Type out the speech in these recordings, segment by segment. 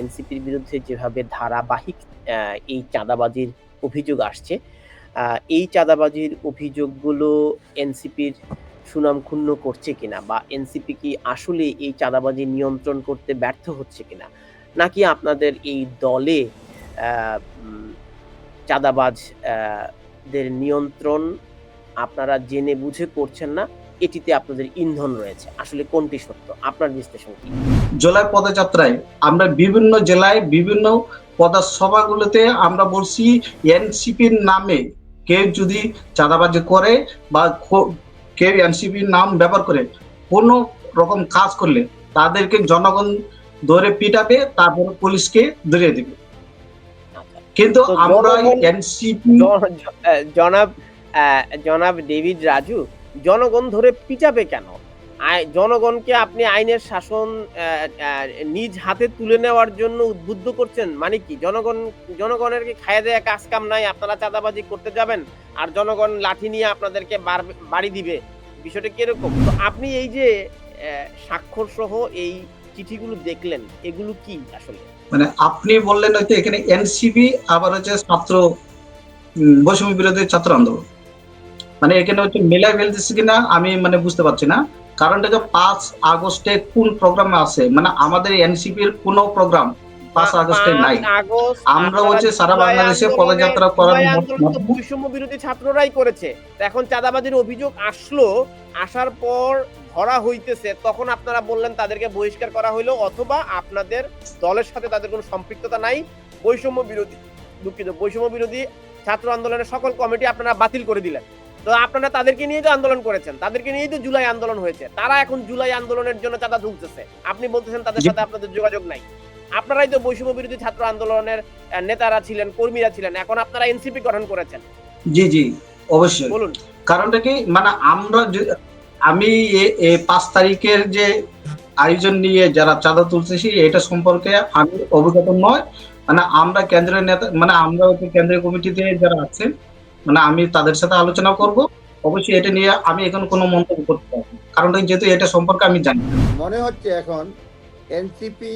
এনসিপির বিরুদ্ধে যেভাবে ধারাবাহিক এই চাঁদাবাজির অভিযোগ আসছে এই চাঁদাবাজির অভিযোগগুলো এনসিপির সুনাম ক্ষুণ্ণ করছে কিনা বা এনসিপি কি আসলে এই চাঁদাবাজি নিয়ন্ত্রণ করতে ব্যর্থ হচ্ছে কিনা? নাকি আপনাদের এই দলে চাঁদাবাজ দের নিয়ন্ত্রণ আপনারা জেনে বুঝে করছেন না? এটিতে আপনাদের ইন্ধন রয়েছে। আসলে কোনটি সত্য? আপনার বিশ্লেষণ কি? জেলার পদযাত্রায় আমরা বিভিন্ন জেলায় বিভিন্ন পদসভাগুলোতে আমরা বলছি এনসিপির নামে কেউ যদি চাঁদাবাজি করে বা কেউ এনসিপির নাম ব্যবহার করে কোনো রকম কাজ করলে তাদেরকে জনগণ ধরে পিটাবে তারপর পুলিশকে ধরিয়ে দিবে। কিন্তু আমরা এনসিপি জন- জনাব জনাব ডেভিড রাজু জনগণ ধরে পিটাবে কেন জনগণকে আপনি আইনের শাসন নিজ হাতে তুলে নেওয়ার জন্য উদ্বুদ্ধ করছেন মানে কি? জনগণ, জনগণের কি খায় দেয়া কাজ কাম নাই? আপনারা চাঁদাবাজি করতে যাবেন আর জনগণ লাঠি নিয়ে আপনাদেরকে বাড়ি দিবে। বিষয়টা কীরকম তো আপনি এই যে স্বাক্ষর সহ এই চিঠিগুলো দেখলেন, এগুলো কি আসলে? মানে আপনি বললেন হয়তো এখানে এনসিপি, আবার হচ্ছে ছাত্র বৈষম্য বিরোধী ছাত্র আন্দোলন। মানে এখানে হচ্ছে মিলাই ফেলতেছে কিনা, আমি মানে বুঝতে পারছি না। কারণটা যে পাঁচ আগস্টে কোন প্রোগ্রামে আছে? মানে আমাদের এনসিপির কোন প্রোগ্রাম পাঁচ আগস্টে নাই। আমরা হচ্ছে সারা বাংলাদেশে পদযাত্রা করার বৈষম্য বিরোধী ছাত্ররাই করেছে। এখন চাঁদাবাজির অভিযোগ আসলো আসার পর ধরা হইতেছে তখন আপনারা বললেন তাদেরকে বহিষ্কার করা হইল অথবা আপনাদের দলের সাথে তাদের কোনো সম্পৃক্ততা নাই। বৈষম্য বিরোধী দুঃখিত বৈষম্য বিরোধী ছাত্র আন্দোলনের সকল কমিটি আপনারা বাতিল করে দিলেন। তো আপনারা তাদেরকে নিয়ে তো আন্দোলন করেছেন তাদেরকে নিয়েই তো জুলাই আন্দোলন হয়েছে তারা এখন জুলাই আন্দোলনের জন্য চাঁদা ঢুকতেছে আপনি বলতেছেন তাদের সাথে আপনাদের যোগাযোগ নাই। আপনারাই তো বৈষম্য বিরোধী ছাত্র আন্দোলনের নেতারা ছিলেন কর্মীরা ছিলেন এখন আপনারা এনসিপি গঠন করেছেন। জি জি অবশ্যই। বলুন। কারণটা কি? মানে আমরা আমি পাঁচ তারিখের যে আয়োজন নিয়ে যারা চাঁদা তুলতেছি এটা সম্পর্কে আমি অবগত নয়। মানে আমরা কেন্দ্রের নেতা মানে আমরা হচ্ছে কেন্দ্রীয় কমিটিতে যারা আছেন মানে আমি তাদের সাথে আলোচনা করব অবশ্যই এটা নিয়ে আমি এখন কোনো মন্তব্য করতে পারব না। কারণটা যেহেতু এটা সম্পর্কে আমি জানি। মনে হচ্ছে এখন এনসিপি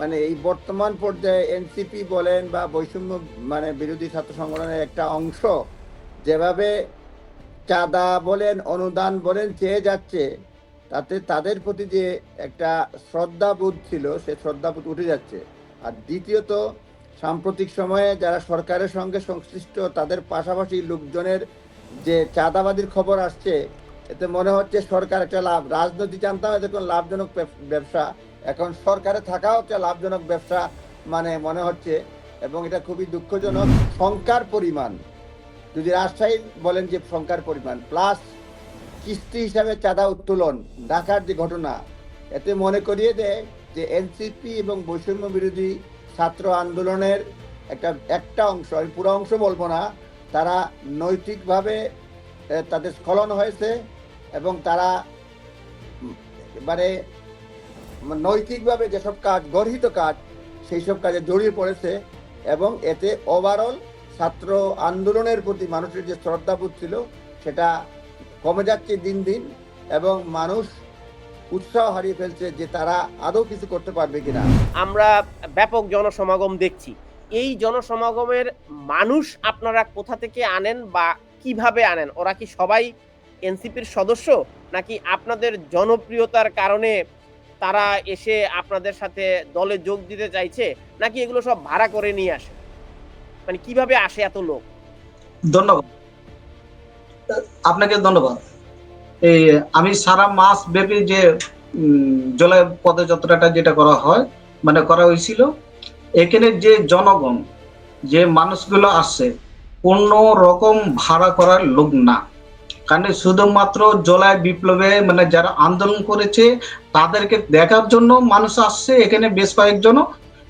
মানে এই বর্তমান পর্যায়ে এনসিপি বলেন বা বৈষম্য মানে বিরোধী ছাত্র সংগঠনের একটা অংশ, যেভাবে চাঁদা বলেন, অনুদান বলেন, চেয়ে যাচ্ছে, তাতে তাদের প্রতি যে একটা শ্রদ্ধাবোধ ছিল, সে শ্রদ্ধাবোধ উঠে যাচ্ছে আর দ্বিতীয়ত সাম্প্রতিক সময়ে যারা সরকারের সঙ্গে সংশ্লিষ্ট, তাদের পাশাপাশি লোকজনের যে চাঁদাবাদির খবর আসছে, এতে মনে হচ্ছে সরকার একটা লাভ। রাজনীতি জানতাম এটা কোনো লাভজনক ব্যবসা এখন সরকারে থাকাও একটা লাভজনক ব্যবসা মানে মনে হচ্ছে। এবং এটা খুবই দুঃখজনক। সংখ্যার পরিমাণ। যদি রাজশাহী বলেন যে সংখ্যার পরিমাণ প্লাস কিস্তি হিসাবে চাঁদা উত্তোলন ঢাকার যে ঘটনা, এতে মনে করিয়ে দেয় যে এনসিপি এবং বৈষম্য বিরোধী ছাত্র আন্দোলনের একটা একটা অংশ, আমি পুরো অংশ বলব না, তারা নৈতিকভাবে তাদের স্খলন হয়েছে এবং তারা মানে নৈতিকভাবে যেসব কাজ, গর্হিত কাজ, সেই সব কাজে জড়িয়ে পড়েছে এবং এতে ওভারঅল ছাত্র আন্দোলনের প্রতি মানুষের যে শ্রদ্ধাবোধ ছিল, সেটা কমে যাচ্ছে দিন দিন এবং মানুষ উৎসাহ হারিয়ে ফেলছে যে তারা আদৌ কিছু করতে পারবে কিনা। আমরা ব্যাপক জনসমাগম দেখছি। এই জনসমাগমের মানুষ আপনারা কোথা থেকে আনেন বা কীভাবে আনেন? ওরা কি সবাই এনসিপির সদস্য? নাকি আপনাদের জনপ্রিয়তার কারণে তারা এসে আপনাদের সাথে দলে যোগ দিতে চাইছে? নাকি এগুলো সব ভাড়া করে নিয়ে আসে? মানে কীভাবে আসে এত লোক? ধন্যবাদ। আপনাকে ধন্যবাদ। এই, আমি সারা মাস ব্যাপী যে জুলাই পদযাত্রাটা যেটা করা হয় মানে করা হয়েছিল, এখানে যে জনগণ, যে মানুষগুলো আসছে, কোনো রকম ভাড়া করার লোক না। কারণ শুধুমাত্র জলায় বিপ্লবে মানে যারা আন্দোলন করেছে, তাদেরকে দেখার জন্য মানুষ আসছে, এখানে বেশ কয়েকজন।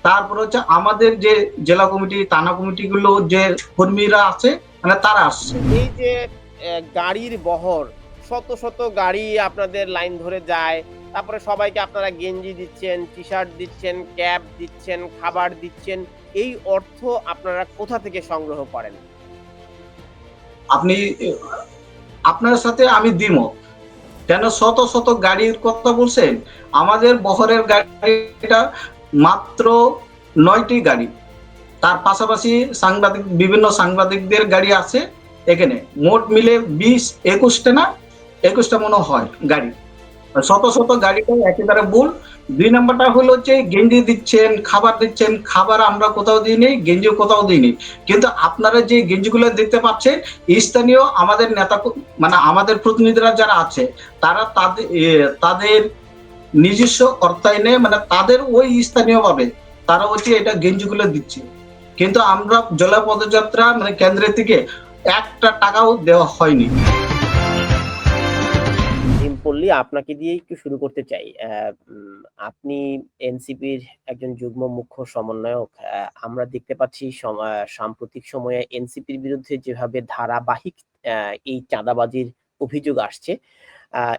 তারপর হচ্ছে আমাদের যে জেলা কমিটি, থানা কমিটিগুলো যে কর্মীরা আছে মানে তারা আসছে। এই যে গাড়ির বহর শত শত গাড়ি আপনাদের লাইন ধরে যায়। তারপরে সবাইকে আপনারা গেঞ্জি দিচ্ছেন টি শার্ট দিচ্ছেন ক্যাব দিচ্ছেন, খাবার দিচ্ছেন। এই অর্থ আপনারা কোথা থেকে সংগ্রহ করেন? আপনি, আপনার সাথে আমি দ্বিমত। কেন শত শত গাড়ির কথা বলছেন? আমাদের বহরের গাড়িটা মাত্র নয়টি গাড়ি। তার পাশাপাশি সাংবাদিক, বিভিন্ন সাংবাদিকদের গাড়ি আছে এখানে। মোট মিলে বিশ, একুশটা না? একুশটা মনে হয় গাড়ি। শত শত গাড়িটা একেবারে ভুল। দুই নাম্বারটা হলো হচ্ছে গেঞ্জি দিচ্ছেন, খাবার দিচ্ছেন, খাবার আমরা কোথাও দিইনি, গেঞ্জিও কোথাও দিইনি। কিন্তু আপনারা যে গেঞ্জিগুলো দেখতে পাচ্ছেন, স্থানীয় আমাদের নেতা মানে আমাদের প্রতিনিধিরা যারা আছে, তারা তাদের তাদের নিজস্ব অর্থায়নে মানে তাদের ওই স্থানীয় ভাবে তারা হচ্ছে এটা গেঞ্জিগুলো দিচ্ছে। কিন্তু আমরা জলা পদযাত্রা মানে কেন্দ্রের থেকে একটা টাকাও দেওয়া হয়নি। পল্লী আপনাকে দিয়ে একটু শুরু করতে চাই। আপনি এনসিপির একজন যুগ্ম মুখ্য সমন্বয়ক আমরা দেখতে পাচ্ছি সম- সাম্প্রতিক সময়ে এনসিপির বিরুদ্ধে যেভাবে ধারাবাহিক এই চাঁদাবাজির অভিযোগ আসছে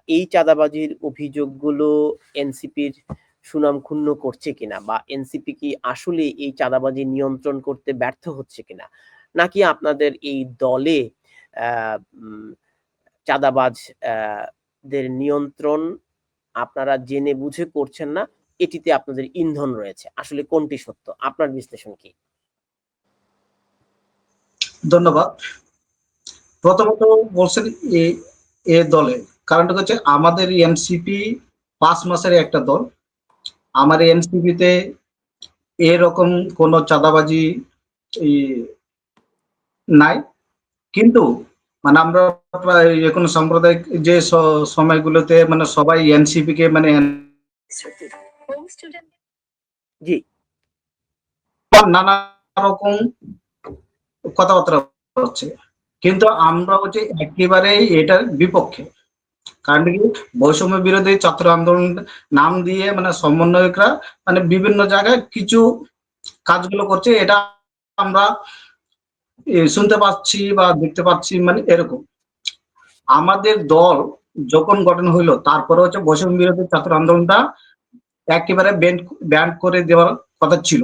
এই চাঁদাবাজির অভিযোগগুলো এনসিপির সুনাম ক্ষুণ্ণ করছে কিনা বা এনসিপি কি আসলে এই চাঁদাবাজি নিয়ন্ত্রণ করতে ব্যর্থ হচ্ছে কিনা, নাকি আপনাদের এই দলে চাঁদাবাজ দের নিয়ন্ত্রণ আপনারা জেনে বুঝে করছেন না, এটিতে আপনাদের ইন্ধন রয়েছে। আসলে কোনটি সত্য? আপনার বিশ্লেষণ কি? ধন্যবাদ। প্রথমত বলছেন এ এ দলে। কারণটা হচ্ছে আমাদের এনসিপি পাঁচ মাসের একটা দল। আমার এনসিপিতে এরকম কোনো চাঁদাবাজি নাই। কিন্তু মানে আমরা যে কোনো সাম্প্রদায়িক যে সময়গুলোতে মানে সবাই এনসিপি কে মানে জি। নানা রকম কথাবার্তা হচ্ছে। কিন্তু আমরা হচ্ছে একেবারে এটার বিপক্ষে। কারণ কি? বৈষম্য বিরোধী ছাত্র আন্দোলন নাম দিয়ে মানে সমন্বয়করা মানে বিভিন্ন জায়গায় কিছু কাজগুলো করছে। এটা আমরা শুনতে পাচ্ছি বা দেখতে পাচ্ছি মানে এরকম। আমাদের দল যখন গঠন হইল, তারপরে হচ্ছে বৈষম্য বিরোধী ছাত্র আন্দোলনটা একেবারে ব্যান্ড ব্যান্ড করে দেওয়ার কথা ছিল।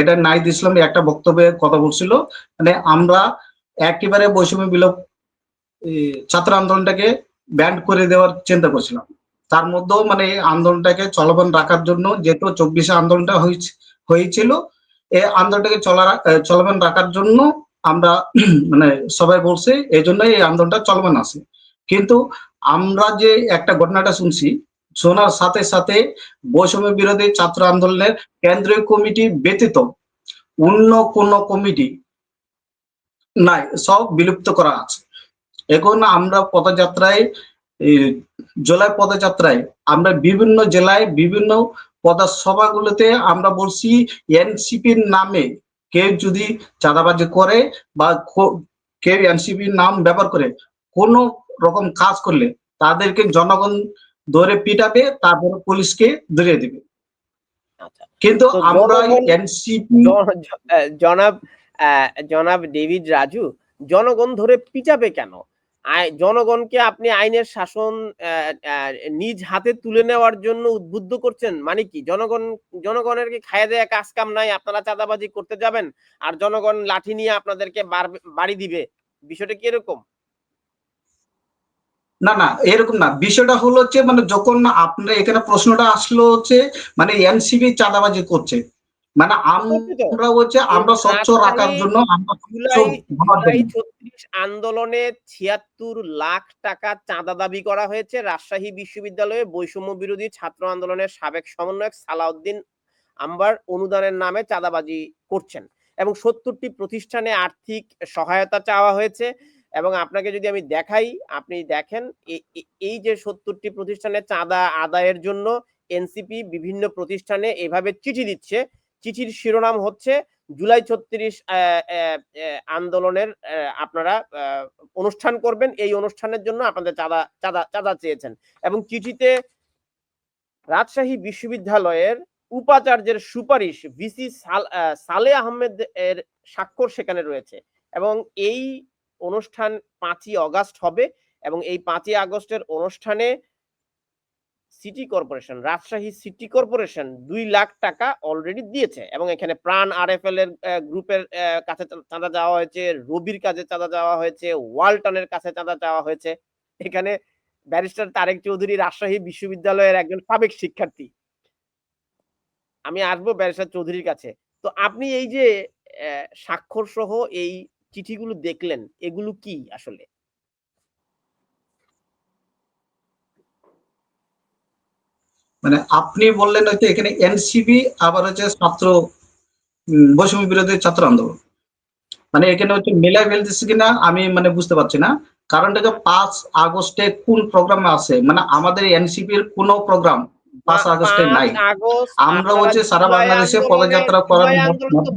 এটা নাইদ ইসলাম একটা বক্তব্যে কথা বলছিল মানে আমরা একেবারে বৈষম্য বিলোপ ছাত্র আন্দোলনটাকে ব্যান্ড করে দেওয়ার চিন্তা করছিলাম। তার মধ্যেও মানে আন্দোলনটাকে চলমান রাখার জন্য যেহেতু চব্বিশে আন্দোলনটা হয়েছে হয়েছিল এই আন্দোলনটাকে চলা চলমান রাখার জন্য আমরা মানে সবাই বলছে এই জন্য এই আন্দোলনটা চলমান আছে। কিন্তু আমরা যে একটা ঘটনাটা শুনছি, শোনার সাথে সাথে বৈষম্য বিরোধী ছাত্র আন্দোলনের কেন্দ্রীয় কমিটি ব্যতীত অন্য কোন কমিটি নাই, সব বিলুপ্ত করা আছে। এখন আমরা পদযাত্রায় জেলায় পদযাত্রায় আমরা বিভিন্ন জেলায় বিভিন্ন পদসভাগুলোতে আমরা বলছি, এনসিপির নামে কেউ যদি চাঁদাবাজি করে বা কে কেউ এনসিপির নাম ব্যবহার করে কোনো রকম কাজ করলে তাদেরকে জনগণ ধরে পিটাবে তারপরে পুলিশকে ধরিয়ে দিবে। আচ্ছা। কিন্তু আমরা এনসিপি জন- জনাব আহ, জনাব ডেভিড রাজু জনগণ ধরে পিটাবে কেন? জনগণকে আপনি আইনের শাসন নিজ হাতে তুলে নেওয়ার জন্য উদ্বুদ্ধ করছেন মানে কি? জনগণ, জনগণের কি খাইয়ে দেয়া কাজ কাম নাই? আপনারা চাঁদাবাজি করতে যাবেন আর জনগণ লাঠি নিয়ে আপনাদেরকে বাড়ি দিবে? বিষয়টা কি এরকম? না না, এরকম না। বিষয়টা হলো হচ্ছে মানে যখন আপনার এখানে প্রশ্নটা আসলো হচ্ছে মানে এনসিবি চাঁদাবাজি করছে মানে আমরা হচ্ছে আমরা স্বচ্ছ রাখার জন্য আন্দোলনে ছিয়াত্তর লাখ টাকা চাঁদা দাবি করা হয়েছে। রাজশাহী বিশ্ববিদ্যালয়ে বৈষম্য বিরোধী ছাত্র আন্দোলনের সাবেক সমন্বয়ক সালাউদ্দিন আম্বার অনুদানের নামে চাঁদাবাজি করছেন এবং সত্তরটি প্রতিষ্ঠানে আর্থিক সহায়তা চাওয়া হয়েছে। এবং আপনাকে যদি আমি দেখাই আপনি দেখেন এই যে সত্তরটি প্রতিষ্ঠানে চাঁদা আদায়ের জন্য এনসিপি বিভিন্ন প্রতিষ্ঠানে এভাবে চিঠি দিচ্ছে। চিঠির শিরোনাম হচ্ছে, জুলাই ছত্রিশ আন্দোলনের আপনারা অনুষ্ঠান করবেন। এই অনুষ্ঠানের জন্য আপনাদের চাঁদা চাঁদা চাঁদা চেয়েছেন। এবং চিঠিতে রাজশাহী বিশ্ববিদ্যালয়ের উপাচার্যের সুপারিশ ভিসি সালে আহমেদ এর স্বাক্ষর সেখানে রয়েছে। এবং এই অনুষ্ঠান পাঁচই অগাস্ট হবে এবং এই পাঁচই আগস্টের অনুষ্ঠানে city corporation Rajshahi city corporation দুই লাখ টাকা অলরেডি দিয়েছে এবং এখানে প্রাণ আর এফ এল এর গ্রুপের কাছে চাঁদা যাওয়া হয়েছে, রবির কাছে চাঁদা যাওয়া হয়েছে, ওয়ালটনের কাছে চাঁদা চাওয়া হয়েছে। এখানে ব্যারিস্টার তারেক চৌধুরী রাজশাহী বিশ্ববিদ্যালয়ের একজন সাবেক শিক্ষার্থী। আমি আসব ব্যারিস্টার চৌধুরীর কাছে। তো আপনি এই যে স্বাক্ষর সহ এই চিঠিগুলো দেখলেন, এগুলো কি আসলে? মানে আপনি বললেন হয়তো এখানে এনসিবি আবার হচ্ছে ছাত্র বৈষম্য বিরোধী ছাত্র আন্দোলন। মানে এখানে হচ্ছে মিলাই ফেলতেছে কিনা আমি মানে বুঝতে পারছি না। কারণটা যে পাঁচ আগস্টে কোন প্রোগ্রাম আছে? মানে আমাদের এনসিপির কোন প্রোগ্রাম পাঁচ আগস্টে নাই। আমরা হচ্ছে সারা বাংলাদেশে পদযাত্রা করার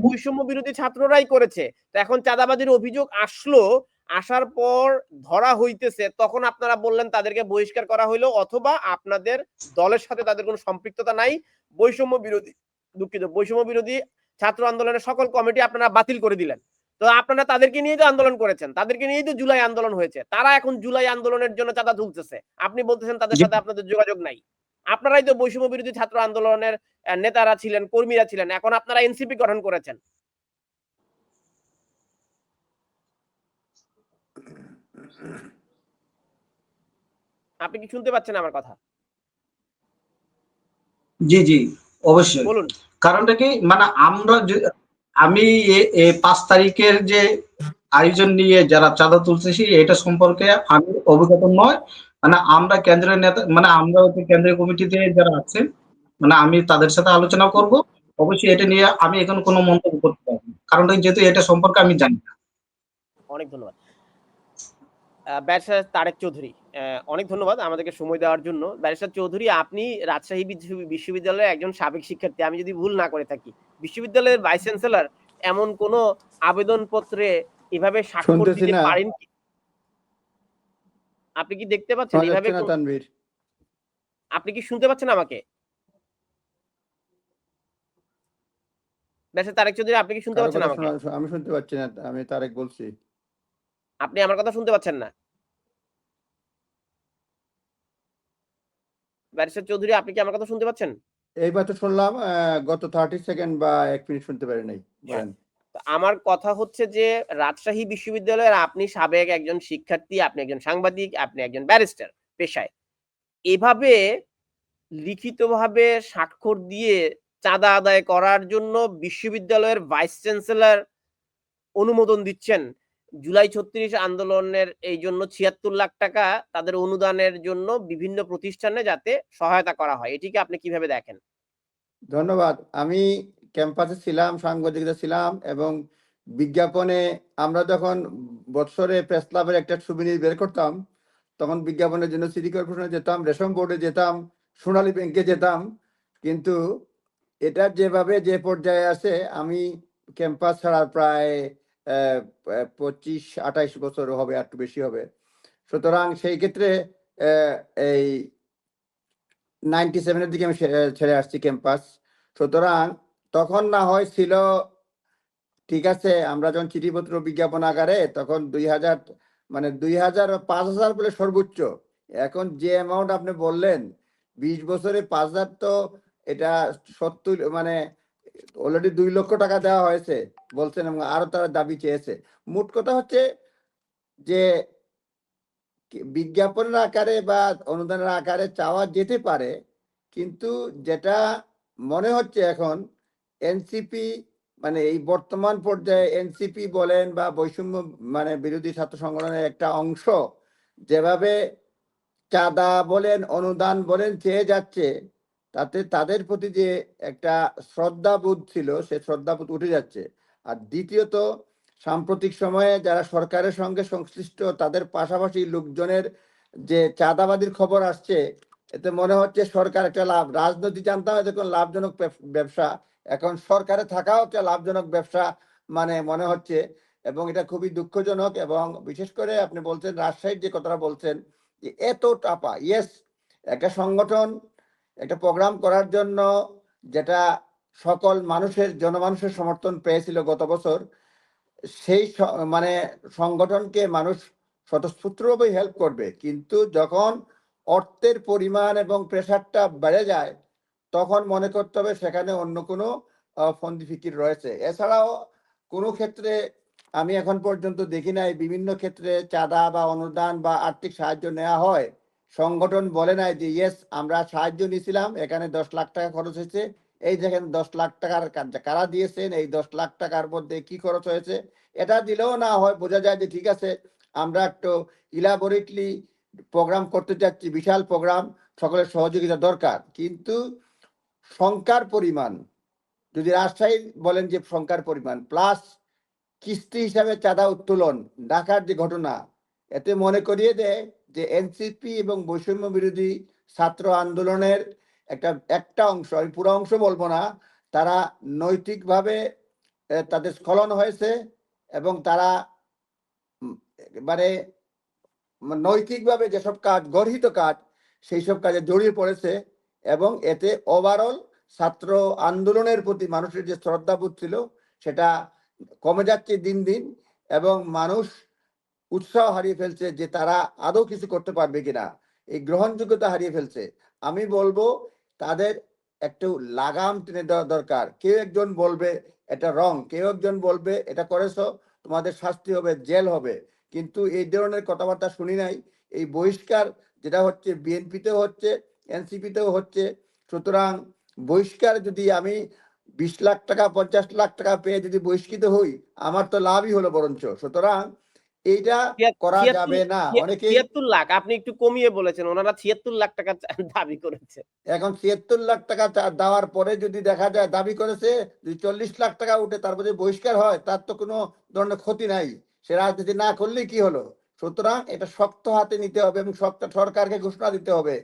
বৈষম্য বিরোধী ছাত্ররাই করেছে। তো এখন চাঁদাবাজির অভিযোগ আসলো আসার পর ধরা হইতেছে তখন আপনারা বললেন তাদেরকে বহিষ্কার করা হইল অথবা আপনাদের দলের সাথে তাদের কোনো সম্পৃক্ততা নাই। বৈষম্য বিরোধী দুঃখিত বৈষম্য বিরোধী ছাত্র আন্দোলনের সকল কমিটি আপনারা বাতিল করে দিলেন। তো আপনারা তাদেরকে নিয়ে তো আন্দোলন করেছেন তাদেরকে নিয়েই তো জুলাই আন্দোলন হয়েছে। তারা এখন জুলাই আন্দোলনের জন্য চাঁদা তুলতেছে। আপনি বলতেছেন তাদের সাথে আপনাদের যোগাযোগ নাই। আপনারাই তো বৈষম্য বিরোধী ছাত্র আন্দোলনের নেতারা ছিলেন কর্মীরা ছিলেন এখন আপনারা এনসিপি গঠন করেছেন। আপনি কি শুনতে পাচ্ছেন আমার কথা? জি জি অবশ্যই। বলুন। কারণটা কি? মানে আমরা আমি পাঁচ তারিখের যে আয়োজন নিয়ে যারা চাঁদা তুলতেছি এটা সম্পর্কে আমি অবগত নয়। মানে আমরা কেন্দ্রীয় নেতা মানে আমরা হচ্ছে কেন্দ্রীয় কমিটিতে যারা আছেন মানে আমি তাদের সাথে আলোচনা করব। অবশ্যই এটা নিয়ে আমি এখন কোনো মন্তব্য করতে পারব। কারণটা যেহেতু এটা সম্পর্কে আমি জানি না। অনেক ধন্যবাদ। ব্যারিস্টার তারেক চৌধুরী। অনেক ধন্যবাদ আমাদেরকে সময় দেওয়ার জন্য। ব্যারিস্টার চৌধুরী আপনি রাজশাহী বিশ্ববি- বিশ্ববিদ্যালয়ের একজন সাবেক শিক্ষার্থী। আমি যদি ভুল না করে থাকি বিশ্ববিদ্যালয়ের ভাইস চ্যান্সেলর এমন কোন আবেদনপত্রে এভাবে স্বাক্ষর দিতে পারেন কি? আপনি কি দেখতে পাচ্ছেন এভাবে আপনি কি শুনতে পাচ্ছেন আমাকে? ব্যারিস্টার তারেক চৌধুরী আপনি কি শুনতে পাচ্ছেন আমাকে? আমি শুনতে পাচ্ছি না আমি তারেক বলছি। আপনি আমার কথা শুনতে পাচ্ছেন না। ব্যারিস্টার চৌধুরী আপনি কি আমার কথা শুনতে পাচ্ছেন? এইবার তো শুনলাম গত থার্টি সেকেন্ড বা এক মিনিট শুনতে পারি নাই। আমার কথা হচ্ছে যে রাজশাহী বিশ্ববিদ্যালয়ের আপনি সাবেক একজন শিক্ষার্থী আপনি একজন সাংবাদিক আপনি একজন ব্যারিস্টার পেশায়। এভাবে লিখিতভাবে স্বাক্ষর দিয়ে চাঁদা আদায় করার জন্য বিশ্ববিদ্যালয়ের ভাইস চ্যান্সেলর অনুমোদন দিচ্ছেন জুলাই ছত্রিশ আন্দোলনের এই জন্য ছিয়াত্তর লাখ টাকা তাদের অনুদানের জন্য বিভিন্ন প্রতিষ্ঠানে যাতে সহায়তা করা হয়। এটিকে আপনি কীভাবে দেখেন? ধন্যবাদ। আমি ক্যাম্পাসে ছিলাম, সাংবাদিকতা ছিলাম এবং বিজ্ঞাপনে আমরা যখন বৎসরে প্রেস ক্লাবের একটা ছবি বের করতাম, তখন বিজ্ঞাপনের জন্য সিটি কর্পোরেশনে যেতাম, রেশন বোর্ডে যেতাম, সোনালী ব্যাংকে যেতাম। কিন্তু এটা যেভাবে যে পর্যায়ে আছে, আমি ক্যাম্পাস ছাড়ার প্রায় পঁচিশ, আঠাইশ বছর হবে একটু বেশি হবে। সুতরাং সেই ক্ষেত্রে এই নাইনটি সেভেনের দিকে আমি ছেড়ে আসছি ক্যাম্পাস সুতরাং তখন না হয় ছিল, ঠিক আছে, আমরা যখন চিঠিপত্র বিজ্ঞাপন আকারে, তখন দুই হাজার মানে দুই হাজার, পাঁচ হাজার বলে সর্বোচ্চ। এখন যে অ্যামাউন্ট আপনি বললেন, বিশ বছরে পাঁচ হাজার তো এটা সত্তর মানে অলরেডি দুই লক্ষ টাকা দেওয়া হয়েছে, বলছেন এবং আরও তারা দাবি চেয়েছে। মোট কথা হচ্ছে যে বিজ্ঞাপনের আকারে বা অনুদানের আকারে চাওয়া যেতে পারে, কিন্তু যেটা মনে হচ্ছে এখন, এনসিপি মানে এই বর্তমান পর্যায়ে এনসিপি বলেন বা বৈষম্য মানে বিরোধী ছাত্র সংগঠনের একটা অংশ, যেভাবে চাঁদা বলেন, অনুদান বলেন চেয়ে যাচ্ছে তাতে তাদের প্রতি যে একটা শ্রদ্ধাবোধ ছিল, সে শ্রদ্ধাবোধ উঠে যাচ্ছে। আর দ্বিতীয়ত, সাম্প্রতিক সময়ে যারা সরকারের সঙ্গে সংশ্লিষ্ট, তাদের পাশাপাশি লোকজনের যে চাঁদাবাদির খবর আসছে, এতে মনে হচ্ছে সরকার একটা লাভ। রাজনীতি জানতাম কোনো লাভজনক ব্যবসা। এখন সরকারে থাকাও একটা লাভজনক ব্যবসা মানে মনে হচ্ছে। এবং এটা খুবই দুঃখজনক এবং বিশেষ করে আপনি বলছেন, রাজশাহীর যে কথাটা বলছেন, যে এত টাপা ইয়েস, একটা সংগঠন একটা প্রোগ্রাম করার জন্য যেটা সকল মানুষের, জনমানুষের সমর্থন পেয়েছিল গত বছর, সেই মানে সংগঠনকে মানুষ স্বতঃস্ফূর্তভাবে হেল্প করবে। কিন্তু যখন অর্থের পরিমাণ এবং প্রেশারটা বেড়ে যায়, তখন মনে করতে হবে সেখানে অন্য কোনো ফন্দি ফিকির রয়েছে। এছাড়াও কোনো ক্ষেত্রে আমি এখন পর্যন্ত দেখি নাই বিভিন্ন ক্ষেত্রে চাঁদা বা অনুদান বা আর্থিক সাহায্য নেওয়া হয়। সংগঠন বলে নাই যে ইয়েস আমরা সাহায্য নিয়েছিলাম, এখানে দশ লাখ টাকা খরচ হয়েছে। এই দেখেন, দশ লাখ টাকার কারা দিয়েছেন? এই দশ লাখ টাকার মধ্যে কি খরচ হয়েছে? এটা দিলেও না হয়, বোঝা যায় যে, ঠিক আছে, আমরা একটু ইলাবোরেটলি প্রোগ্রাম করতে যাচ্ছি বিশাল প্রোগ্রাম সকলের সহযোগিতা দরকার। কিন্তু সংখ্যার পরিমাণ, যদি রাজশাহী বলেন যে, সংখ্যার পরিমাণ প্লাস কিস্তি হিসাবে চাঁদা উত্তোলন, ডাকার যে ঘটনা, এতে মনে করিয়ে দেয় যে এনসিপি এবং বৈষম্য বিরোধী ছাত্র আন্দোলনের একটা একটা অংশ, আমি পুরো অংশ বলব না, তারা নৈতিকভাবে তাদের স্খলন হয়েছে এবং তারা একেবারে নৈতিকভাবে যেসব কাজ, গর্হিত কাজ, সেই সব কাজে জড়িয়ে পড়েছে এবং এতে ওভারঅল ছাত্র আন্দোলনের প্রতি মানুষের যে শ্রদ্ধাবোধ ছিল, সেটা কমে যাচ্ছে দিন দিন এবং মানুষ উৎসাহ হারিয়ে ফেলছে যে তারা আদৌ কিছু করতে পারবে কিনা। এই গ্রহণযোগ্যতা হারিয়ে ফেলছে। আমি বলব, তাদের একটু লাগাম টেনে দেওয়া দরকার। কেউ একজন বলবে, এটা রং। কেউ একজন বলবে, এটা করেছ, তোমাদের শাস্তি হবে, জেল হবে। কিন্তু এই ধরনের কথাবার্তা শুনি নাই। এই বহিষ্কার যেটা হচ্ছে, বিএনপিতেও হচ্ছে, এনসিপিতেও হচ্ছে, সুতরাং বহিষ্কার যদি আমি বিশ লাখ টাকা, পঞ্চাশ লাখ টাকা পেয়ে যদি বহিষ্কৃত হই, আমার তো লাভই হলো বরঞ্চ। সুতরাং এইটা করা যাবে না। ছিয়াত্তর লাখ আপনি একটু কমিয়ে বলেছেন ওনারা ছিয়াত্তর লাখ টাকা দাবি করেছে। এখন ছিয়াত্তর লাখ টাকা দেওয়ার পরে যদি দেখা যায় দাবি করেছে যদি চল্লিশ লাখ টাকা উঠে তারপরে বহিষ্কার হয় তার তো কোনো ধরনের ক্ষতি নাই। সে রাজনীতি না করলে কি হলো? সুতরাং এটা শক্ত হাতে নিতে হবে এবং শক্ত সরকারকে ঘোষণা দিতে হবে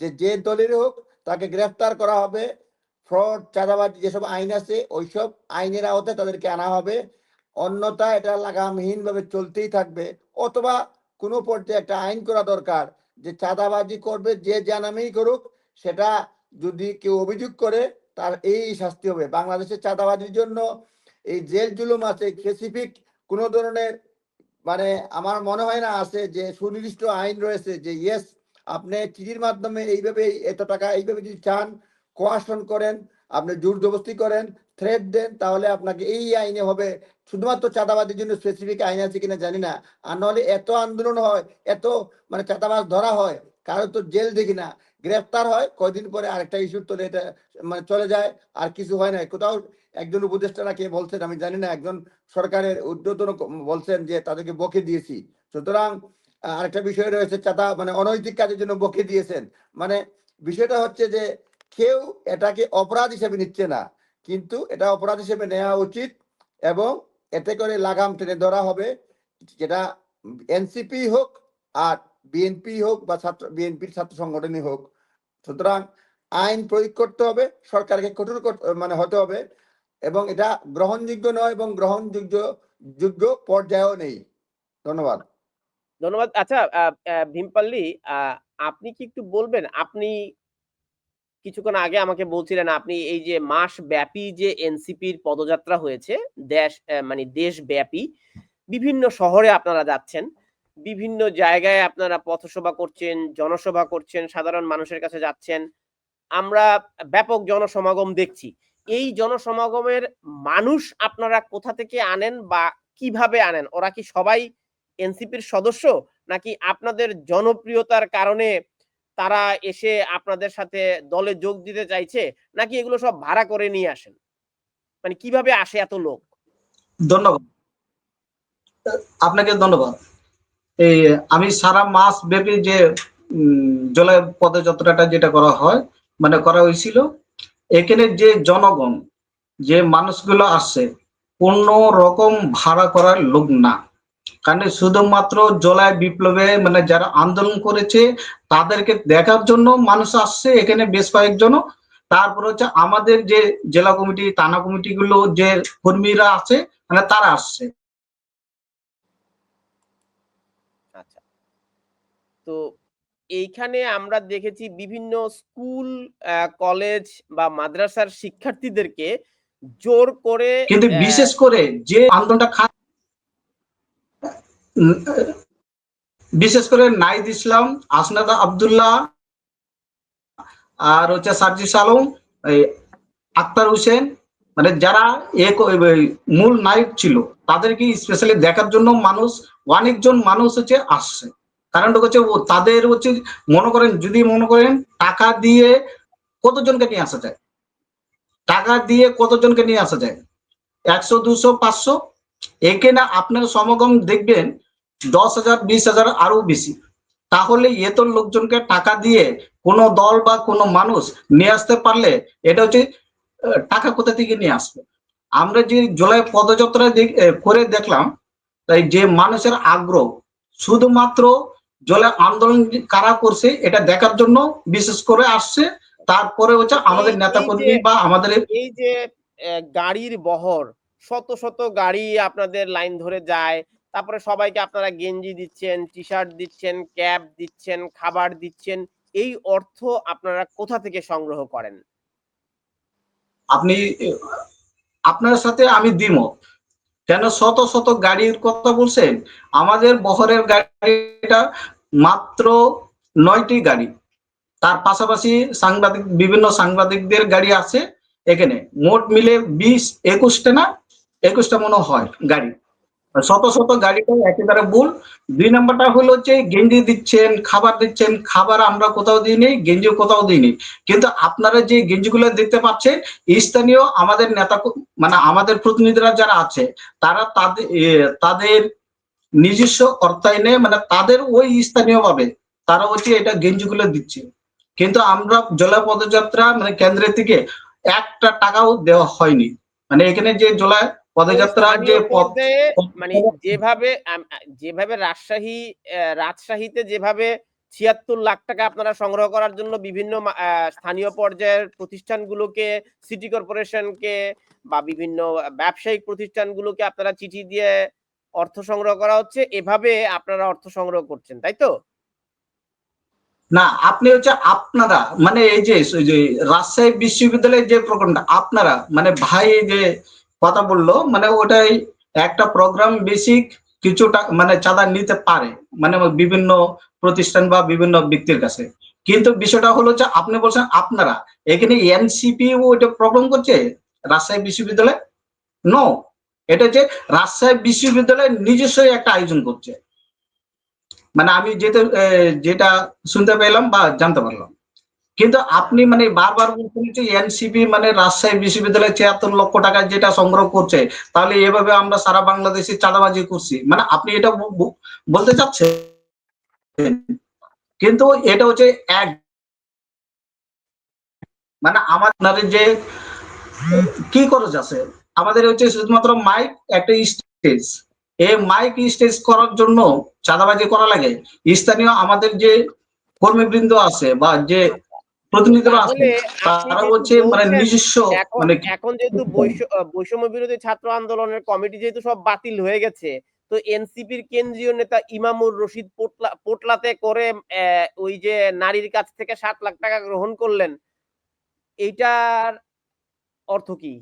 যে যে দলের হোক তাকে গ্রেফতার করা হবে। ফ্রড চাঁদাবাজি যেসব আইন আছে ওইসব আইনের আওতায় তাদেরকে আনা হবে। অন্যথা এটা লাগামহীন ভাবে চলতেই থাকবে। অথবা কোনো পর্যায়ে একটা আইন করা দরকার যে চাঁদাবাজি করবে, যে যা নামেই করুক, সেটা যদি কেউ অভিযোগ করে, তার এই শাস্তি হবে। বাংলাদেশে চাঁদাবাজির জন্য এই জেল জুলুম আছে স্পেসিফিক কোনো ধরনের মানে আমার মনে হয় না আছে যে সুনির্দিষ্ট আইন রয়েছে যে ইয়েস আপনি চিঠির মাধ্যমে এইভাবে এত টাকা এইভাবে যদি চান, কোয়াশন করেন, আপনি জোর জবস্তি করেন থ্রেট দেন, তাহলে আপনাকে এই আইনে হবে। শুধুমাত্র চাঁদাবাদের জন্য স্পেসিফিক আইন আছে কিনা জানি না। আর নাহলে এত আন্দোলন হয়, এত মানে চাঁদাবাজ ধরা হয়, কারও তো জেল দেখি না। গ্রেফতার হয়, কয়দিন পরে আরেকটা ইস্যুর তোলে, এটা মানে চলে যায়, আর কিছু হয় না। কোথাও একজন উপদেষ্টারা কে বলছেন, আমি জানি না, একজন সরকারের উদ্যোতন বলছেন যে তাদেরকে বকে দিয়েছি। সুতরাং আরেকটা বিষয় রয়েছে, চাঁদা মানে অনৈতিক কাজের জন্য বকে দিয়েছেন। মানে বিষয়টা হচ্ছে যে, কেউ এটাকে অপরাধ হিসেবে নিচ্ছে না। কিন্তু এটা অপরাধ হিসেবে নেওয়া উচিত এবং এতে করে লাগাম টেনে ধরা হবে, যেটা এনসিপি হোক আর বিএনপি হোক বা ছাত্র, বিএনপির ছাত্র সংগঠনই হোক। সুতরাং আইন প্রয়োগ করতে হবে, সরকারকে কঠোর মানে হতে হবে এবং এটা গ্রহণযোগ্য নয় এবং গ্রহণযোগ্য যোগ্য পর্যায়েও নেই। ধন্যবাদ। ধন্যবাদ। আচ্ছা ভীমপল্লী আপনি কি একটু বলবেন? আপনি কিছুক্ষণ আগে আমাকে বলছিলেন, আপনি এই যে মাস ব্যাপী যে এনসিপির পদযাত্রা হয়েছে, দেশ মানে দেশব্যাপী, বিভিন্ন শহরে আপনারা যাচ্ছেন, বিভিন্ন জায়গায় আপনারা পথসভা করছেন, জনসভা করছেন, সাধারণ মানুষের কাছে যাচ্ছেন, আমরা ব্যাপক জনসমাগম দেখছি। এই জনসমাগমের মানুষ আপনারা কোথা থেকে আনেন বা কীভাবে আনেন? ওরা কি সবাই এনসিপির সদস্য? নাকি আপনাদের জনপ্রিয়তার কারণে তারা এসে আপনাদের সাথে দলে যোগ দিতে চাইছে, নাকি এগুলো সব ভাড়া করে নিয়ে আসেন? মানে কীভাবে আসে এত লোক? ধন্যবাদ। আপনাকে ধন্যবাদ। এই, আমি সারা মাস ব্যাপী যে জুলাই পদযাত্রাটা যেটা করা হয় মানে করা হয়েছিল, এখানে যে জনগণ, যে মানুষগুলো আসছে কোন রকম ভাড়া করার লোক না। কারণ শুধুমাত্র জুলাই বিপ্লবে মানে যারা আন্দোলন করেছে তাদেরকে দেখার জন্য মানুষ আসছে এখানে বেশ কয়েকজন। তারপর হচ্ছে আমাদের যে জেলা কমিটি থানা কমিটি গুলো যে কর্মীরা আছে মানে তারা আসছে। আচ্ছা। তো এইখানে আমরা দেখেছি বিভিন্ন স্কুল কলেজ বা মাদ্রাসার শিক্ষার্থীদেরকে জোর করে কিন্তু বিশেষ করে যে আন্দোলনটা বিশেষ করে নাইদ ইসলাম, আসনাদা আব্দুল্লাহ, আর হচ্ছে সার্জিস আলম আক্তার হোসেন মানে যারা এক মূল নায়ক ছিল, তাদেরকে স্পেশালি দেখার জন্য মানুষ, অনেকজন মানুষ হচ্ছে আসছে। কারণটা হচ্ছে তাদের হচ্ছে মনে করেন, যদি মনে করেন টাকা দিয়ে কতজনকে নিয়ে আসা যায়? টাকা দিয়ে কতজনকে নিয়ে আসা যায়? একশো, দুশো, পাঁচশো? একে না আপনার সমাগম দেখবেন দশ হাজার বিশ হাজার আরও বেশি। তাহলে এত লোকজনকে টাকা দিয়ে কোনো দল বা কোনো মানুষ নিয়ে আসতে পারলে এটা হচ্ছে টাকা কোথা থেকে নিয়ে আসবে? আমরা যে জুলাই পদযাত্রা করে দেখলাম তাই যে মানুষের আগ্রহ শুধুমাত্র জলে আন্দোলন কারা করছে এটা দেখার জন্য বিশেষ করে আসছে তারপরে হচ্ছে আমাদের নেতা কর্মী বা আমাদের এই যে গাড়ির বহর শত শত গাড়ি আপনাদের লাইন ধরে যায় তারপরে সবাইকে আপনারা গেঞ্জি দিচ্ছেন টি শার্ট দিচ্ছেন ক্যাপ দিচ্ছেন, খাবার দিচ্ছেন, এই অর্থ আপনারা কোথা থেকে সংগ্রহ করেন? আপনি, আপনার সাথে আমি দ্বিমত। কেন শত শত গাড়ির কথা বলছেন? আমাদের বহরের গাড়িটা মাত্র নয়টি গাড়ি। তার পাশাপাশি সাংবাদিক, বিভিন্ন সাংবাদিকদের গাড়ি আছে এখানে। মোট মিলে বিশ, একুশটা না? একুশটা মনে হয় গাড়ি। শত শত গাড়িটা একেবারে ভুল। দুই নাম্বারটা হলো হচ্ছে গেঞ্জি দিচ্ছেন, খাবার দিচ্ছেন, খাবার আমরা কোথাও দিইনি গেঞ্জি কোথাও দিইনি। কিন্তু আপনারা যে গেঞ্জিগুলো দেখতে পাচ্ছেন, স্থানীয় আমাদের নেতা মানে আমাদের প্রতিনিধিরা যারা আছে, তারা তাদের তাদের নিজস্ব অর্থায়নে মানে তাদের ওই স্থানীয় ভাবে তারা হচ্ছে এটা গেঞ্জিগুলো দিচ্ছে। কিন্তু আমরা জলা পদযাত্রা মানে কেন্দ্রের থেকে একটা টাকাও দেওয়া হয়নি। মানে এখানে যে জলা পদযাত্রা যে পথ মানে যেভাবে যেভাবে রাজশাহী রাজশাহীতে যেভাবে ছিয়াত্তর লাখ টাকা আপনারা সংগ্রহ করার জন্য বিভিন্ন স্থানীয় পর্যায়ের প্রতিষ্ঠানগুলোকে সিটি কর্পোরেশনকে বা বিভিন্ন ব্যবসায়িক প্রতিষ্ঠানগুলোকে আপনারা চিঠি দিয়ে অর্থ সংগ্রহ করা হচ্ছে। এভাবে আপনারা অর্থ সংগ্রহ করছেন তাই তো? না আপনি হচ্ছে আপনারা মানে এই যে রাজশাহী বিশ্ববিদ্যালয়ের যে প্রোগ্রামটা আপনারা মানে ভাই যে কথা বলল মানে ওটাই একটা প্রোগ্রাম বেসিক কিছুটা মানে চাঁদা নিতে পারে মানে বিভিন্ন প্রতিষ্ঠান বা বিভিন্ন ব্যক্তির কাছে। কিন্তু বিষয়টা হলো যে আপনি বলছেন আপনারা, এখানে এনসিপি ওইটা প্রবলেম করছে? রাজশাহী বিশ্ববিদ্যালয়? নো এটা যে রাজশাহী বিশ্ববিদ্যালয় নিজস্বই একটা আয়োজন করছে। মানে আমি যেতে যেটা শুনতে পেলাম বা জানতে পারলাম। কিন্তু আপনি মানে বারবার বলছেন যে এনসিপি মানে রাজশাহী বিশ্ববিদ্যালয় ছিয়াত্তর লক্ষ টাকা যেটা সংগ্রহ করছে, তাহলে এভাবে আমরা সারা বাংলাদেশে চাঁদাবাজি করছি। মানে আপনি এটা বলতে চাচ্ছেন? কিন্তু এটা হচ্ছে এক। মানে আমাদের যে, কি খরচ আছে আমাদের হচ্ছে শুধুমাত্র মাইক একটা স্টেজ এই মাইক স্টেজ করার জন্য চাঁদাবাজি করা লাগে। স্থানীয় আমাদের যে কর্মীবৃন্দ আছে বা যে প্রতিনিধিরা তারা মানে নিজস্ব মানে এখন যেহেতু বৈষ- বৈষম্য বিরোধী ছাত্র আন্দোলনের কমিটি যেহেতু সব বাতিল হয়ে গেছে তো এনসিপির কেন্দ্রীয় নেতা ইমামুর রশিদ পোটলা পোটলাতে করে ওই যে নারীর কাছ থেকে সাত লাখ টাকা গ্রহণ করলেন এইটার অর্থ কি?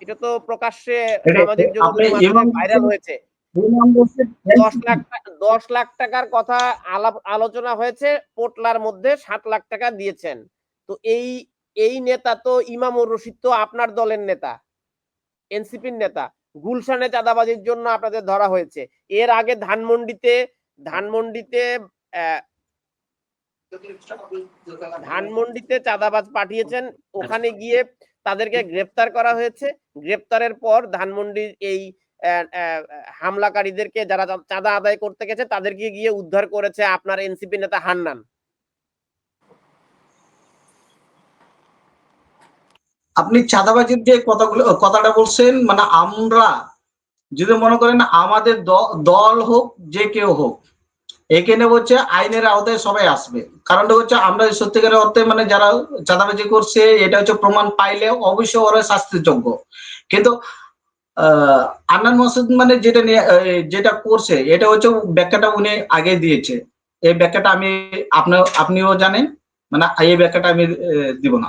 এটা তো প্রকাশ্যে সামাজিক যোগাযোগ মাধ্যমে ভাইরাল হয়েছে। দশ লাখ দশ লাখ টাকার কথা আলাপ আলোচনা হয়েছে পোটলার মধ্যে সাত লাখ টাকা দিয়েছেন। তো এই এই নেতা তো ইমামুর রশিদ তো আপনার দলের নেতা এনসিপির নেতা। গুলশানে চাঁদাবাজির জন্য আপনাদের ধরা হয়েছে। এর আগে ধানমন্ডিতে ধানমন্ডিতে ধানমন্ডিতে চাঁদাবাজ পাঠিয়েছেন। ওখানে গিয়ে তাদেরকে গ্রেপ্তার করা হয়েছে। গ্রেপ্তারের পর ধানমন্ডির এই হামলাকারীদেরকে যারা চাঁদা আদায় করতে গেছে, তাদেরকে গিয়ে উদ্ধার করেছে আপনার এনসিপি নেতা হান্নান। আপনি চাঁদাবাজির যে কথাগুলো, কথাটা বলছেন মানে আমরা যদি মনে করেন আমাদের দল হোক, যে কেউ হোক এখানে হচ্ছে আইনের আওতায় সবাই আসবে। কারণটা হচ্ছে আমরা সত্যিকারের অর্থে মানে যারা চাঁদাবাজি করছে, এটা হচ্ছে প্রমাণ পাইলে অবশ্যই ওরা শাস্তির যোগ্য কিন্তু আহ, আন্নান মাসুদ মানে যেটা নিয়ে যেটা করছে, এটা হচ্ছে ব্যাখ্যাটা উনি আগে দিয়েছে। এই ব্যাখ্যাটা আমি আপনার, আপনিও জানেন মানে এই ব্যাখ্যাটা আমি দিব না।